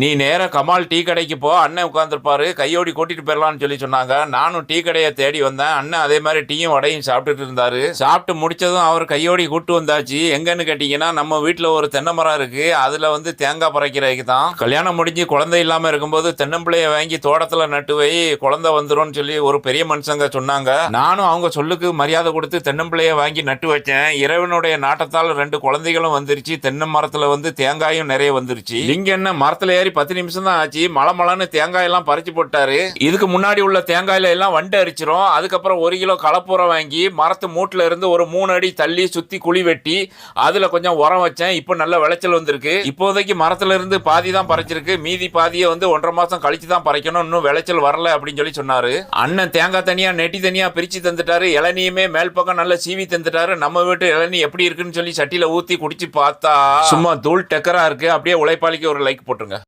நீ நேராக கமால் டீ கடைக்கு போ அண்ணன் உட்காந்துருப்பாரு கையோடி கூட்டிட்டு போயிடலாம்னு சொல்லி சொன்னாங்க. நானும் டீ கடையை தேடி வந்தேன். அண்ணன் அதே மாதிரி டீயும் வடையும் சாப்பிட்டுட்டு இருந்தாரு. சாப்பிட்டு முடிச்சதும் அவர் கையோடி கூட்டு வந்தாச்சு. எங்கன்னு கேட்டிங்கன்னா நம்ம வீட்டில் ஒரு தென்னை மரம் இருக்கு. அதில் வந்து தேங்காய் பறைக்கிறதுக்கு தான். கல்யாணம் முடிஞ்சு குழந்தை இல்லாமல் இருக்கும்போது தென்னம்பிள்ளையை வாங்கி தோட்டத்தில் நட்டு வை குழந்தை வந்துடும் சொல்லி ஒரு பெரிய மனுஷங்க சொன்னாங்க. நானும் அவங்க சொல்லுக்கு மரியாதை கொடுத்து தென்னம்பிள்ளையை வாங்கி நட்டு வச்சேன். இறைவனுடைய நாட்டத்தால் ரெண்டு குழந்தைகளும் வந்துருச்சு. தென்னை மரத்தில் வந்து தேங்காயும் நிறைய வந்துருச்சு. இங்க என்ன மரத்தில் ஏறி பத்து நிமிஷம் தான் ஆச்சு. மலை மலைன்னு தேங்காயெல்லாம் பறிச்சு போட்டாரு. இதுக்கு முன்னாடி உள்ள தேங்காயில எல்லாம் வண்டு அரிச்சிரும். அதுக்கப்புறம் ஒரு கிலோ கலப்புரம் வாங்கி மரத்து மூட்டில் இருந்து ஒரு மூணு அடி தள்ளி சுத்தி குழி வெட்டி அதுல கொஞ்சம் உரம் வச்சேன். இப்போ நல்ல விளைச்சல் வந்திருக்கு. இப்போதைக்கு மரத்துல இருந்து பாதி தான் பறிச்சிருக்கு. மீதி பாதியை வந்து ஒன்றரை மாசம் கழிச்சு தான் பறிக்கணும். இன்னும் விளைச்சல் வரல அப்படின்னு சொல்லி சொன்னாரு. அண்ணன் தேங்காய் தனியா நெட்டி தனியா பிரிச்சு தந்துட்டாரு. இளநியுமே மேல் பக்கம் நல்ல சீவி தந்துட்டாரு. நம்ம வீட்டு இளநீ எப்படி இருக்குன்னு சொல்லி சட்டியில ஊத்தி குடிச்சு பார்த்தா சும்மா தூள் டெக்கரா இருக்கு. அப்படியே உழைப்பாளிக்கு ஒரு லைக் போட்டுருங்க.